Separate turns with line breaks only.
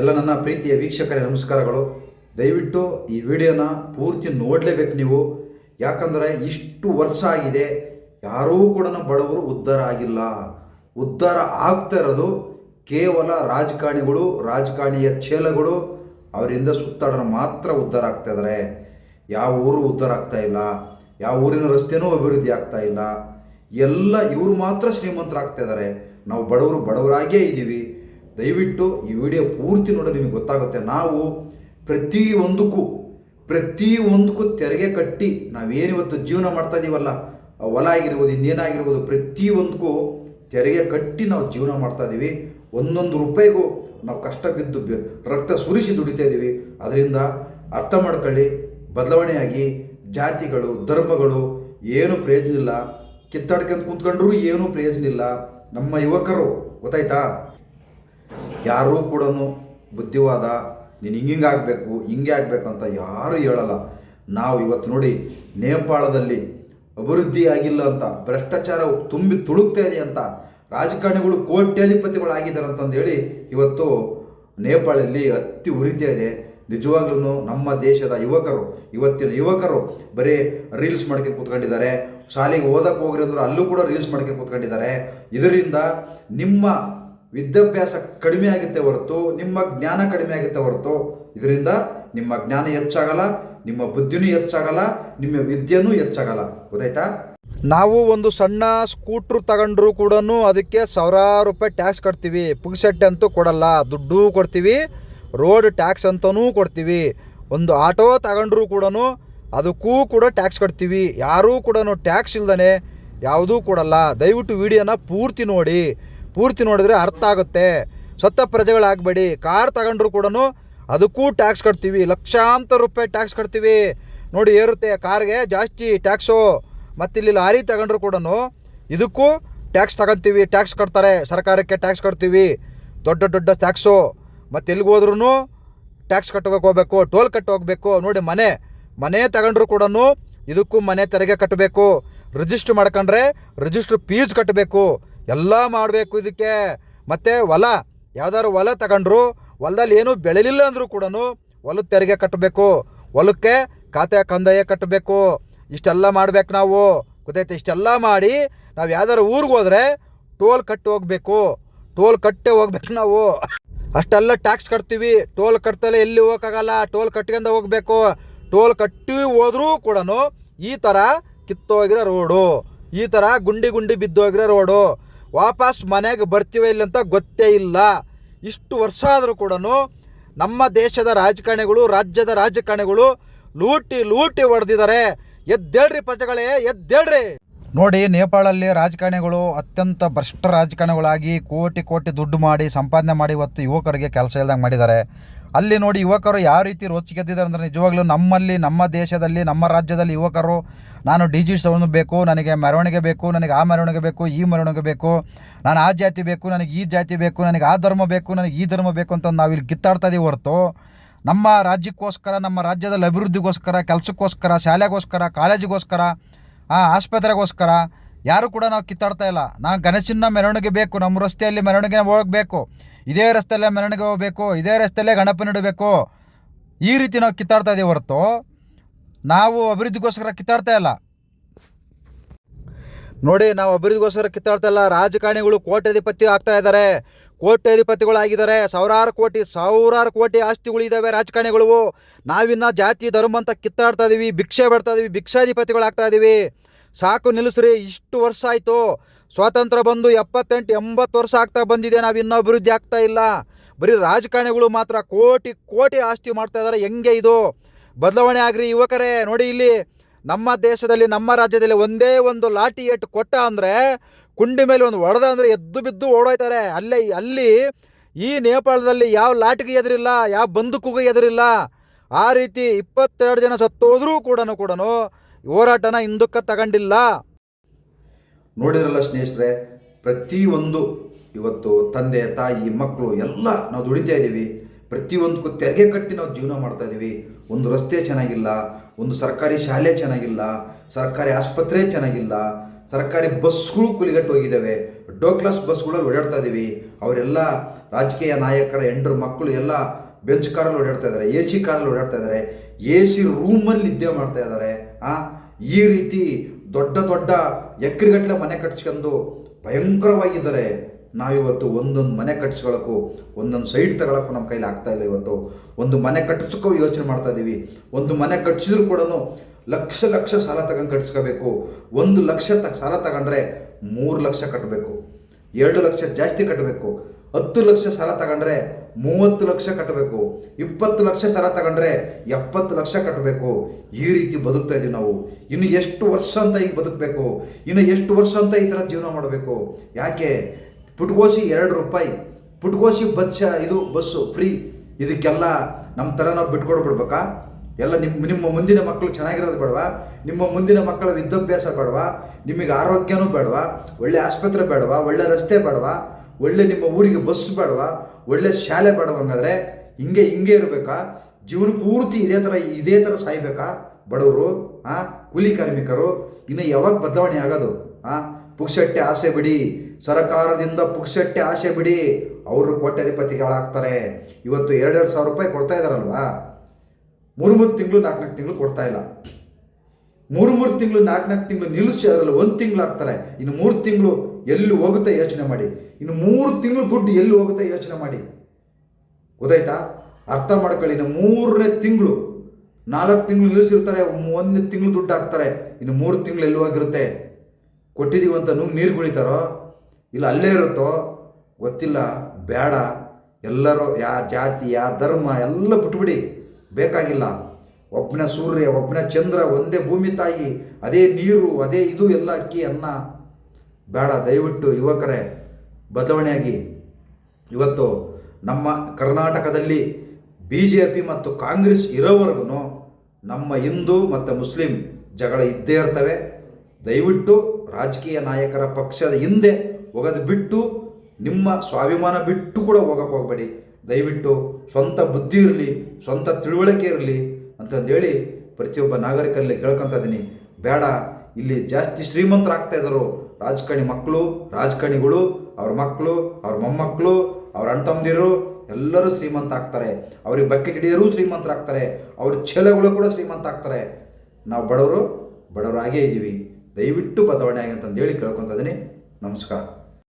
ಎಲ್ಲ ನನ್ನ ಪ್ರೀತಿಯ ವೀಕ್ಷಕರ, ನಮಸ್ಕಾರಗಳು. ದಯವಿಟ್ಟು ಈ ವಿಡಿಯೋನ ಪೂರ್ತಿ ನೋಡಲೇಬೇಕು ನೀವು. ಯಾಕಂದರೆ ಇಷ್ಟು ವರ್ಷ ಆಗಿದೆ, ಯಾರೂ ಕೂಡ ಬಡವರು ಉದ್ಧಾರ ಆಗಿಲ್ಲ. ಉದ್ಧಾರ ಆಗ್ತಾ ಇರೋದು ಕೇವಲ ರಾಜಕಾರಣಿಗಳು, ರಾಜಕಾರಣಿಯ ಚೇಲಗಳು ಅವರಿಂದ ಸುತ್ತಾಡೋರು ಮಾತ್ರ ಉದ್ಧಾರ ಆಗ್ತಾ ಇದ್ದಾರೆ ಯಾವ ಊರು ಉದ್ಧಾರ ಆಗ್ತಾ ಇಲ್ಲ, ಯಾವ ಊರಿನ ರಸ್ತೆನೂ ಅಭಿವೃದ್ಧಿ ಆಗ್ತಾ ಇಲ್ಲ. ಎಲ್ಲ ಇವರು ಮಾತ್ರ ಶ್ರೀಮಂತರಾಗ್ತಾ ಇದ್ದಾರೆ ನಾವು ಬಡವರು ಬಡವರಾಗೇ ಇದ್ದೀವಿ. ದಯವಿಟ್ಟು ಈ ವಿಡಿಯೋ ಪೂರ್ತಿ ನೋಡಿ, ನಿಮಗೆ ಗೊತ್ತಾಗುತ್ತೆ. ನಾವು ಪ್ರತಿಯೊಂದಕ್ಕೂ ಪ್ರತಿಯೊಂದಕ್ಕೂ ತೆರಿಗೆ ಕಟ್ಟಿ ನಾವೇನಿವತ್ತು ಜೀವನ ಮಾಡ್ತಾ ಇದ್ದೀವಲ್ಲ ಹೊಲ ಆಗಿರ್ಬೋದು, ಇನ್ನೇನಾಗಿರ್ಬೋದು ಪ್ರತಿಯೊಂದಕ್ಕೂ ತೆರಿಗೆ ಕಟ್ಟಿ ನಾವು ಜೀವನ ಮಾಡ್ತಾ ಇದ್ದೀವಿ ಒಂದೊಂದು ರೂಪಾಯಿಗೂ ನಾವು ಕಷ್ಟ ಬಿದ್ದು ರಕ್ತ ಸುರಿಸಿ ದುಡಿತಾ ಇದ್ದೀವಿ ಅದರಿಂದ ಅರ್ಥ ಮಾಡ್ಕೊಳ್ಳಿ, ಬದಲಾವಣೆಯಾಗಿ ಜಾತಿಗಳು, ಧರ್ಮಗಳು ಏನು ಪ್ರಯೋಜನ ಇಲ್ಲ. ಕಿತ್ತಾಡ್ಕೊಂಡು ಕೂತ್ಕೊಂಡ್ರೂ ಏನೂ ಪ್ರಯೋಜನ ಇಲ್ಲ. ನಮ್ಮ ಯುವಕರು, ಗೊತ್ತಾಯ್ತಾ? ಯಾರೂ ಕೂಡ ಬುದ್ಧಿವಾದ, ನೀನು ಹಿಂಗೆ ಆಗಬೇಕು ಹಿಂಗೆ ಆಗಬೇಕು ಅಂತ ಯಾರೂ ಹೇಳಲ್ಲ. ನಾವು ಇವತ್ತು ನೋಡಿ ನೇಪಾಳದಲ್ಲಿ ಅಭಿವೃದ್ಧಿ ಆಗಿಲ್ಲ ಅಂತ, ಭ್ರಷ್ಟಾಚಾರ ತುಂಬಿ ತುಳುಕ್ತಾ ಇದೆ ಅಂತ, ರಾಜಕಾರಣಿಗಳು ಕೋಟ್ಯಾಧಿಪತಿಗಳಾಗಿದ್ದಾರೆ ಅಂತಂದೇಳಿ ಇವತ್ತು ನೇಪಾಳಲ್ಲಿ ಅತಿ ಉರಿತಾ ಇದೆ. ನಿಜವಾಗ್ಲೂ ನಮ್ಮ ದೇಶದ ಯುವಕರು, ಇವತ್ತಿನ ಯುವಕರು ಬರೀ ರೀಲ್ಸ್ ಮಾಡ್ಕೊಂಡು ಕೂತ್ಕೊಂಡಿದ್ದಾರೆ. ಶಾಲೆಗೆ ಓದಕ್ಕೆ ಹೋಗ್ರಿ ಅಂದ್ರೆ ಅಲ್ಲೂ ಕೂಡ ರೀಲ್ಸ್ ಮಾಡ್ಕೊಂಡು ಕೂತ್ಕೊಂಡಿದ್ದಾರೆ. ಇದರಿಂದ ನಿಮ್ಮ ವಿದ್ಯಾಭ್ಯಾಸ ಕಡಿಮೆ ಆಗುತ್ತೆ ಹೊರತು, ನಿಮ್ಮ ಜ್ಞಾನ ಕಡಿಮೆ ಆಗುತ್ತೆ ಹೊರತು, ಇದರಿಂದ ನಿಮ್ಮ ಜ್ಞಾನ ಹೆಚ್ಚಾಗಲ್ಲ, ನಿಮ್ಮ ಬುದ್ಧಿನೂ ಹೆಚ್ಚಾಗಲ್ಲ, ನಿಮ್ಮ ವಿದ್ಯೆನೂ ಹೆಚ್ಚಾಗಲ್ಲ. ಗೊತ್ತಾಯ್ತಾ? ನಾವು ಒಂದು ಸಣ್ಣ ಸ್ಕೂಟ್ರ್ ತಗೊಂಡ್ರು ಕೂಡ ಅದಕ್ಕೆ ಸಾವಿರಾರು ರೂಪಾಯಿ ಟ್ಯಾಕ್ಸ್ ಕಟ್ತೀವಿ. ಪುಗ್ಸೆಟ್ ಅಂತೂ ಕೊಡಲ್ಲ, ದುಡ್ಡು ಕೊಡ್ತೀವಿ, ರೋಡ್ ಟ್ಯಾಕ್ಸ್ ಅಂತನೂ ಕೊಡ್ತೀವಿ. ಒಂದು ಆಟೋ ತಗೊಂಡ್ರು ಕೂಡ ಅದಕ್ಕೂ ಕೂಡ ಟ್ಯಾಕ್ಸ್ ಕಟ್ತೀವಿ. ಯಾರೂ ಕೂಡ ಟ್ಯಾಕ್ಸ್ ಇಲ್ದೇ ಯಾವುದೂ ಕೊಡಲ್ಲ. ದಯವಿಟ್ಟು ವಿಡಿಯೋನ ಪೂರ್ತಿ ನೋಡಿ. ಪೂರ್ತಿ ನೋಡಿದ್ರೆ ಅರ್ಥ ಆಗುತ್ತೆ. ಸತ್ತ ಪ್ರಜೆಗಳಾಗಬೇಡಿ. ಕಾರ್ ತಗೊಂಡ್ರು ಕೂಡ ಅದಕ್ಕೂ ಟ್ಯಾಕ್ಸ್ ಕಟ್ತೀವಿ. ಲಕ್ಷಾಂತರ ರೂಪಾಯಿ ಟ್ಯಾಕ್ಸ್ ಕಟ್ತೀವಿ. ನೋಡಿ ಏರುತ್ತೆ, ಕಾರ್ಗೆ ಜಾಸ್ತಿ ಟ್ಯಾಕ್ಸು, ಮತ್ತು ಇಲ್ಲಿ ಲಾರಿ ತಗೊಂಡ್ರು ಕೂಡ ಇದಕ್ಕೂ ಟ್ಯಾಕ್ಸ್ ತಗೊಂತೀವಿ. ಟ್ಯಾಕ್ಸ್ ಕಟ್ತಾರೆ. ಸರ್ಕಾರಕ್ಕೆ ಟ್ಯಾಕ್ಸ್ ಕಟ್ತೀವಿ. ದೊಡ್ಡ ದೊಡ್ಡ ಟ್ಯಾಕ್ಸು. ಮತ್ತು ಎಲ್ಲಿಗೆ ಹೋದ್ರೂ ಟ್ಯಾಕ್ಸ್ ಕಟ್ಟಬೇಕು ಹೋಗಬೇಕು, ಟೋಲ್ ಕಟ್ಟು ಹೋಗಬೇಕು. ನೋಡಿ ಮನೆ ಮನೆ ತಗೊಂಡ್ರು ಕೂಡ ಇದಕ್ಕೂ ಮನೆ ತೆರಿಗೆ ಕಟ್ಟಬೇಕು. ರಿಜಿಸ್ಟ್ರ್ ಮಾಡ್ಕೊಂಡ್ರೆ ರಿಜಿಸ್ಟ್ರ್ ಫೀಸ್ ಕಟ್ಟಬೇಕು. ಎಲ್ಲ ಮಾಡಬೇಕು ಇದಕ್ಕೆ. ಮತ್ತು ಹೊಲ, ಯಾವ್ದಾದ್ರು ಹೊಲ ತಗೊಂಡ್ರು, ಹೊಲದಲ್ಲಿ ಏನೂ ಬೆಳೆಲಿಲ್ಲ ಅಂದರೂ ಕೂಡ ಹೊಲದ ತೆರಿಗೆ ಕಟ್ಟಬೇಕು. ಹೊಲಕ್ಕೆ ಖಾತೆ ಕಂದಾಯ ಕಟ್ಟಬೇಕು. ಇಷ್ಟೆಲ್ಲ ಮಾಡ್ಬೇಕು ನಾವು. ಗೊತ್ತಾಯ್ತು? ಇಷ್ಟೆಲ್ಲ ಮಾಡಿ ನಾವು ಯಾವ್ದಾರು ಊರಿಗೆ ಹೋದರೆ ಟೋಲ್ ಕಟ್ಟಿ ಹೋಗಬೇಕು. ಟೋಲ್ ಕಟ್ಟೆ ಹೋಗ್ಬೇಕು ನಾವು. ಅಷ್ಟೆಲ್ಲ ಟ್ಯಾಕ್ಸ್ ಕಟ್ತೀವಿ. ಟೋಲ್ ಕಟ್ತಲೇ ಎಲ್ಲಿ ಹೋಗೋಕ್ಕಾಗಲ್ಲ? ಟೋಲ್ ಕಟ್ಕೊಂಡು ಹೋಗಬೇಕು. ಟೋಲ್ ಕಟ್ಟಿ ಹೋದರೂ ಕೂಡ ಈ ಥರ ಕಿತ್ತೋಗಿರೋ ರೋಡು. ಈ ಥರ ಗುಂಡಿ ಗುಂಡಿ ಬಿದ್ದೋಗಿರೋ ರೋಡು. ವಾಪಸ್ ಮನೆಗೆ ಬರ್ತೀವಿ ಇಲ್ಲ ಅಂತ ಗೊತ್ತೇ ಇಲ್ಲ. ಇಷ್ಟು ವರ್ಷ ಆದರೂ ಕೂಡ ನಮ್ಮ ದೇಶದ ರಾಜಕಾರಣಿಗಳು, ರಾಜ್ಯದ ರಾಜಕಾರಣಿಗಳು ಲೂಟಿ ಲೂಟಿ ಹೊಡೆದಿದ್ದಾರೆ. ಎದ್ದೇಳ್ರಿ ಪ್ರಜೆಗಳೇ, ಎದ್ದೇಳ್ರಿ. ನೋಡಿ, ನೇಪಾಳಲ್ಲಿ ರಾಜಕಾರಣಿಗಳು ಅತ್ಯಂತ ಭ್ರಷ್ಟ ರಾಜಕಾರಣಿಗಳಾಗಿ ಕೋಟಿ ಕೋಟಿ ದುಡ್ಡು ಮಾಡಿ ಸಂಪಾದನೆ ಮಾಡಿ ಇವತ್ತು ಯುವಕರಿಗೆ ಕೆಲಸ ಇಲ್ದಂಗೆ ಮಾಡಿದ್ದಾರೆ. ಅಲ್ಲಿ ನೋಡಿ ಯುವಕರು ಯಾವ ರೀತಿ ರೋಚಿಗೆದ್ದಿದ್ದಾರೆ ಅಂದರೆ ನಿಜವಾಗ್ಲೂ ನಮ್ಮಲ್ಲಿ ನಮ್ಮ ದೇಶದಲ್ಲಿ ನಮ್ಮ ರಾಜ್ಯದಲ್ಲಿ ಯುವಕರು ನಾನು ಡಿ ಜಿ ಬೇಕು ನನಗೆ ಮೆರವಣಿಗೆ ಬೇಕು ನನಗೆ ಆ ಮೆರವಣಿಗೆ ಬೇಕು ಈ ಮೆರವಣಿಗೆ ಬೇಕು ನಾನು ಆ ಜಾತಿ ಬೇಕು ನನಗೆ ಈ ಜಾತಿ ಬೇಕು ನನಗೆ ಆ ಧರ್ಮ ಬೇಕು ನನಗೆ ಈ ಧರ್ಮ ಬೇಕು ಅಂತ ನಾವು ಇಲ್ಲಿ ಕಿತ್ತಾಡ್ತಾ ಇದೀವಿ ಹೊರತು. ನಮ್ಮ ರಾಜ್ಯಕ್ಕೋಸ್ಕರ ನಮ್ಮ ರಾಜ್ಯದಲ್ಲಿ ಅಭಿವೃದ್ಧಿಗೋಸ್ಕರ ಕೆಲಸಕ್ಕೋಸ್ಕರ ಶಾಲೆಗೋಸ್ಕರ ಕಾಲೇಜಿಗೋಸ್ಕರ ಆ, ಆಸ್ಪತ್ರೆಗೋಸ್ಕರ ಯಾರು ಕೂಡ ನಾವು ಕಿತ್ತಾಡ್ತಾ ಇಲ್ಲ. ನಾನು ಗಣೇಶನ ಮೆರವಣಿಗೆ ಬೇಕು ನಮ್ಮ ರಸ್ತೆಯಲ್ಲಿ ಮೆರವಣಿಗೆ ಹೋಗಬೇಕು. ಇದೇ ರಸ್ತೆಯಲ್ಲೇ ಮೆರವಣಿಗೆ ಹೋಗಬೇಕು, ಇದೇ ರಸ್ತೆಯಲ್ಲೇ ಗಣಪನ ಇಡಬೇಕು ಈ ರೀತಿ ನಾವು ಕಿತ್ತಾಡ್ತಾ ಇದ್ದೀವಿ ಹೊರತು ನಾವು ಅಭಿವೃದ್ಧಿಗೋಸ್ಕರ ಕಿತ್ತಾಡ್ತಾ ಇಲ್ಲ. ನೋಡಿ, ನಾವು ಅಭಿವೃದ್ಧಿಗೋಸ್ಕರ ಕಿತ್ತಾಡ್ತಾ ಇಲ್ಲ. ರಾಜಕಾರಣಿಗಳು ಕೋಟ್ಯಾಧಿಪತಿ ಆಗ್ತಾ ಇದ್ದಾರೆ. ಕೋಟ್ಯಾಧಿಪತಿಗಳಾಗಿದ್ದಾರೆ. ಸಾವಿರಾರು ಕೋಟಿ ಸಾವಿರಾರು ಕೋಟಿ ಆಸ್ತಿಗಳಿದ್ದಾವೆ ರಾಜಕಾರಣಿಗಳು. ನಾವಿನ್ನ ಜಾತಿ, ಧರ್ಮ ಅಂತ ಕಿತ್ತಾಡ್ತಾ ಇದ್ದೀವಿ, ಭಿಕ್ಷೆ ಬರ್ತಾ ಇದ್ದೀವಿ, ಭಿಕ್ಷಾಧಿಪತಿಗಳಾಗ್ತಾ ಇದ್ದೀವಿ. ಸಾಕು ನಿಲ್ಲಿಸ್ರಿ, ಇಷ್ಟು ವರ್ಷ ಆಯಿತು. ಸ್ವಾತಂತ್ರ್ಯ ಬಂದು ಎಪ್ಪತ್ತೆಂಟು, ಎಂಬತ್ತು ವರ್ಷ ಆಗ್ತಾ ಬಂದಿದೆ, ನಾವು ಇನ್ನೂ ಅಭಿವೃದ್ಧಿ ಆಗ್ತಾ ಇಲ್ಲ. ಬರೀ ರಾಜಕಾರಣಿಗಳು ಮಾತ್ರ ಕೋಟಿ ಕೋಟಿ ಆಸ್ತಿ ಮಾಡ್ತಾ ಇದ್ದಾರೆ ಹೆಂಗೆ ಇದು? ಬದಲಾವಣೆ ಆಗ್ರಿ ಯುವಕರೇ. ನೋಡಿ ಇಲ್ಲಿ ನಮ್ಮ ದೇಶದಲ್ಲಿ, ನಮ್ಮ ರಾಜ್ಯದಲ್ಲಿ ಒಂದೇ ಒಂದು ಲಾಠಿ ಏಟು ಕೊಟ್ಟ ಅಂದರೆ ಕುಂಡಿ ಮೇಲೆ ಒಂದು ಹೊಡೆದ ಅಂದರೆ ಎದ್ದು ಬಿದ್ದು ಓಡೋಯ್ತಾರೆ. ಅಲ್ಲೇ, ಅಲ್ಲಿ ಈ ನೇಪಾಳದಲ್ಲಿ ಯಾವ ಲಾಟಿಗೆ ಎದುರಿಲ್ಲ ಯಾವ ಬಂದೂಕಿಗೂ ಎದುರಿಲ್ಲ ಆ ರೀತಿ ಇಪ್ಪತ್ತೆರಡು ಜನ ಸತ್ತೋದ್ರೂ ಕೂಡ ಕೂಡ ಹೋರಾಟನ ಹಿಂದಕ್ಕೆ ತಗೊಂಡಿಲ್ಲ. ನೋಡಿದ್ರಲ್ಲ ಸ್ನೇಹಿತರೆ, ಪ್ರತಿಯೊಂದು ಇವತ್ತು ತಂದೆ, ತಾಯಿ, ಮಕ್ಕಳು ಎಲ್ಲ ನಾವು ದುಡಿತಾ ಇದ್ದೀವಿ. ಪ್ರತಿಯೊಂದಕ್ಕೂ ತೆರಿಗೆ ಕಟ್ಟಿ ನಾವು ಜೀವನ ಮಾಡ್ತಾ ಇದ್ದೀವಿ. ಒಂದು ರಸ್ತೆ ಚೆನ್ನಾಗಿಲ್ಲ, ಒಂದು ಸರ್ಕಾರಿ ಶಾಲೆ ಚೆನ್ನಾಗಿಲ್ಲ, ಸರ್ಕಾರಿ ಆಸ್ಪತ್ರೆ ಚೆನ್ನಾಗಿಲ್ಲ, ಸರ್ಕಾರಿ ಬಸ್ಗಳು ಕುಲಿಗಟ್ಟು ಹೋಗಿದ್ದಾವೆ. ಡೋ ಕ್ಲಾಸ್ ಬಸ್ಗಳಲ್ಲಿ ಓಡಾಡ್ತಾ ಇದ್ದೀವಿ. ಅವರೆಲ್ಲ ರಾಜಕೀಯ ನಾಯಕರ, ಹೆಂಡ್ರು, ಮಕ್ಕಳು ಎಲ್ಲ ಬೆಂಚ್ ಕಾರಲ್ಲಿ ಓಡಾಡ್ತಾ ಇದ್ದಾರೆ ಎ ಸಿ ಕಾರಲ್ಲಿ ಓಡಾಡ್ತಾ ಇದ್ದಾರೆ. ಎ ಸಿ ರೂಮಲ್ಲಿ ನಿದ್ದೆ ಮಾಡ್ತಾ ಇದ್ದಾರೆ. ಆ, ಈ ರೀತಿ ದೊಡ್ಡ ದೊಡ್ಡ ಎಕ್ರೆಗಟ್ಟಲೆ ಮನೆ ಕಟ್ಸ್ಕೊಂಡು ಭಯಂಕರವಾಗಿದ್ದಾರೆ ನಾವಿವತ್ತು ಒಂದೊಂದು ಮನೆ ಕಟ್ಸ್ಕೊಳ್ಳೋಕ್ಕೂ ಒಂದೊಂದು ಸೈಟ್ ತಗೊಳಕ್ಕೂ ನಮ್ಮ ಕೈಲಿ ಆಗ್ತಾ ಇಲ್ಲ ಇವತ್ತು. ಒಂದು ಮನೆ ಕಟ್ಟಿಸ್ಕೋ ಯೋಚನೆ ಮಾಡ್ತಾ ಇದ್ದೀವಿ ಒಂದು ಮನೆ ಕಟ್ಟಿಸಿದ್ರು ಕೂಡ ಲಕ್ಷ ಲಕ್ಷ ಸಾಲ ತಗೊಂಡು ಕಟ್ಟಿಸ್ಕೋಬೇಕು ಒಂದು ಲಕ್ಷ ತ, ಸಾಲ ತಗೊಂಡ್ರೆ ಮೂರು ಲಕ್ಷ ಕಟ್ಟಬೇಕು ಎರಡು ಲಕ್ಷ ಜಾಸ್ತಿ ಕಟ್ಟಬೇಕು ಹತ್ತು ಲಕ್ಷ ಸಾಲ ತಗೊಂಡ್ರೆ ಮೂವತ್ತು ಲಕ್ಷ ಕಟ್ಟಬೇಕು. ಇಪ್ಪತ್ತು ಲಕ್ಷ ಸಾಲ ತಗೊಂಡ್ರೆ ಎಪ್ಪತ್ತು ಲಕ್ಷ ಕಟ್ಟಬೇಕು. ಈ ರೀತಿ ಬದುಕ್ತಾ ಇದ್ದೀವಿ ನಾವು. ಇನ್ನು ಎಷ್ಟು ವರ್ಷ ಅಂತ ಈಗ ಬದುಕಬೇಕು? ಇನ್ನು ಎಷ್ಟು ವರ್ಷ ಅಂತ ಈ ಥರ ಜೀವನ ಮಾಡಬೇಕು? ಯಾಕೆ? ಪುಟ್ಕೋಸಿ ಎರಡು ರೂಪಾಯಿ. ಪುಟ್ಕೋಸಿ ಬಸ್, ಇದು ಬಸ್ಸು ಫ್ರೀ. ಇದಕ್ಕೆಲ್ಲ ನಮ್ಮ ಥರ ನಾವು ಬಿಟ್ಕೊಡ್ಬಿಡ್ಬೇಕಾ ಎಲ್ಲ ನಿಮ್ಮ ನಿಮ್ಮ ಮುಂದಿನ ಮಕ್ಕಳು ಚೆನ್ನಾಗಿರೋದು ಬೇಡವಾ? ನಿಮ್ಮ ಮುಂದಿನ ಮಕ್ಕಳ ವಿದ್ಯಾಭ್ಯಾಸ ಬೇಡವಾ? ನಿಮಗೆ ಆರೋಗ್ಯನೂ ಬೇಡವಾ? ಒಳ್ಳೆ ಆಸ್ಪತ್ರೆ ಬೇಡವಾ? ಒಳ್ಳೆ ರಸ್ತೆ ಬೇಡವಾ? ಒಳ್ಳೆ ನಿಮ್ಮ ಊರಿಗೆ ಬಸ್ ಬೇಡವಾ? ಒಳ್ಳೆ ಶಾಲೆ ಬೇಡವ ಹಂಗಾದ್ರೆ? ಹಿಂಗೆ ಹಿಂಗೆ ಇರಬೇಕಾ? ಜೀವನ ಪೂರ್ತಿ ಇದೇ ಥರ ಇದೇ ಥರ ಸಾಯ್ಬೇಕಾ? ಬಡವರು, ಆ, ಕೂಲಿ ಕಾರ್ಮಿಕರು, ಇನ್ನು ಯಾವಾಗ ಬದಲಾವಣೆ ಆಗೋದು? ಆ ಪುಕ್ಸಟ್ಟೆ ಆಸೆ ಬಿಡಿ. ಸರ್ಕಾರದಿಂದ ಪುಕ್ಸಟ್ಟೆ ಆಸೆ ಬಿಡಿ. ಅವರು ಕೋಟ್ಯಾಧಿಪತಿಗಳಾಗ್ತಾರೆ ಇವತ್ತು ಎರಡೆರಡು ಸಾವಿರ ರೂಪಾಯಿ ಕೊಡ್ತಾ ಇದ್ದಾರಲ್ವಾ? ಮೂರು ಮೂರು ತಿಂಗಳು, ನಾಲ್ಕು ನಾಲ್ಕು ತಿಂಗಳು ಕೊಡ್ತಾ ಇಲ್ಲ. ಮೂರು ಮೂರು ತಿಂಗಳು, ನಾಲ್ಕು ನಾಲ್ಕು ತಿಂಗಳು ನಿಲ್ಲಿಸಿ ಅದರಲ್ಲಿ ಒಂದು ತಿಂಗಳು ಆಗ್ತಾರೆ ಇನ್ನು ಮೂರು ತಿಂಗಳು ಎಲ್ಲಿ ಹೋಗುತ್ತೆ ಯೋಚನೆ ಮಾಡಿ. ಇನ್ನು ಮೂರು ತಿಂಗಳು ದುಡ್ಡು ಎಲ್ಲಿ ಹೋಗುತ್ತೆ ಯೋಚನೆ ಮಾಡಿ. ಗೊತ್ತಾಯ್ತಾ? ಅರ್ಥ ಮಾಡ್ಕೊಳ್ಳಿ, ಇನ್ನು ಮೂರನೇ ತಿಂಗಳು, ನಾಲ್ಕು ತಿಂಗಳು ನಿಲ್ಲಿಸಿರ್ತಾರೆ, ಒಂದನೇ ತಿಂಗಳು ದುಡ್ಡು ಹಾಕ್ತಾರೆ, ಇನ್ನು ಮೂರು ತಿಂಗಳು ಎಲ್ಲಿ ಹೋಗಿರುತ್ತೆ. ಕೊಟ್ಟಿದ್ದೀವಿ ಅಂತ ನುಂಗ್ ನೀರು ಕುಡಿತಾರೋ? ಇಲ್ಲ ಅಲ್ಲೇ ಇರುತ್ತೋ? ಗೊತ್ತಿಲ್ಲ, ಬೇಡ. ಎಲ್ಲರೂ, ಯಾ ಜಾತಿ, ಯಾ ಧರ್ಮ, ಎಲ್ಲ ಬಿಟ್ಬಿಡಿ. ಬೇಕಾಗಿಲ್ಲ. ಒಬ್ಬನ ಸೂರ್ಯ ಒಬ್ಬನ ಚಂದ್ರ, ಒಂದೇ ಭೂಮಿ ತಾಯಿ, ಅದೇ ನೀರು, ಅದೇ ಇದು, ಎಲ್ಲ ಅಕ್ಕಿ, ಅನ್ನ. ಬೇಡ, ದಯವಿಟ್ಟು ಯುವಕರೇ, ಬದಲಾವಣೆಯಾಗಿ. ಇವತ್ತು ನಮ್ಮ ಕರ್ನಾಟಕದಲ್ಲಿ ಬಿ ಜೆ ಪಿ ಮತ್ತು ಕಾಂಗ್ರೆಸ್ ಇರೋವರೆಗೂ ನಮ್ಮ ಹಿಂದೂ ಮತ್ತು ಮುಸ್ಲಿಂ ಜಗಳ ಇದ್ದೇ ಇರ್ತವೆ. ದಯವಿಟ್ಟು ರಾಜಕೀಯ ನಾಯಕರ ಪಕ್ಷದ ಹಿಂದೆ ಹೋಗೋದು ಬಿಟ್ಟು, ನಿಮ್ಮ ಸ್ವಾಭಿಮಾನ ಬಿಟ್ಟು ಕೂಡ ಹೋಗಕ್ಕೆ ಹೋಗಬೇಡಿ. ದಯವಿಟ್ಟು ಸ್ವಂತ ಬುದ್ಧಿ ಇರಲಿ, ಸ್ವಂತ ತಿಳುವಳಿಕೆ ಇರಲಿ ಅಂತಂದೇಳಿ ಪ್ರತಿಯೊಬ್ಬ ನಾಗರಿಕರಲ್ಲಿ ಕೇಳ್ಕೊತಾ ಇದ್ದೀನಿ. ಬೇಡ, ಇಲ್ಲಿ ಜಾಸ್ತಿ ಶ್ರೀಮಂತರಾಗ್ತಾ ಇದ್ದಾರೆ ರಾಜಕಾರಣಿ ಮಕ್ಕಳು, ರಾಜಕಾರಣಿಗಳು, ಅವ್ರ ಮಕ್ಕಳು, ಅವ್ರ ಮೊಮ್ಮಕ್ಕಳು, ಅವ್ರ ಅಣ್ಣ ತಮ್ಮದಿರು ಎಲ್ಲರೂ ಶ್ರೀಮಂತ ಆಗ್ತಾರೆ. ಅವ್ರಿಗೆ ಬಕ್ಕೆ ಹಿಡಿಯೋರು ಶ್ರೀಮಂತರಾಗ್ತಾರೆ. ಅವ್ರ ಛಲಗಳು ಕೂಡ ಶ್ರೀಮಂತ ಆಗ್ತಾರೆ ನಾವು ಬಡವರು ಬಡವರಾಗೇ ಇದ್ದೀವಿ. ದಯವಿಟ್ಟು ಬದಲಾವಣೆ ಆಗಿ ಅಂತಂದೇಳಿ ಕೇಳ್ಕೊತ ಇದ್ದೀನಿ. ನಮಸ್ಕಾರ.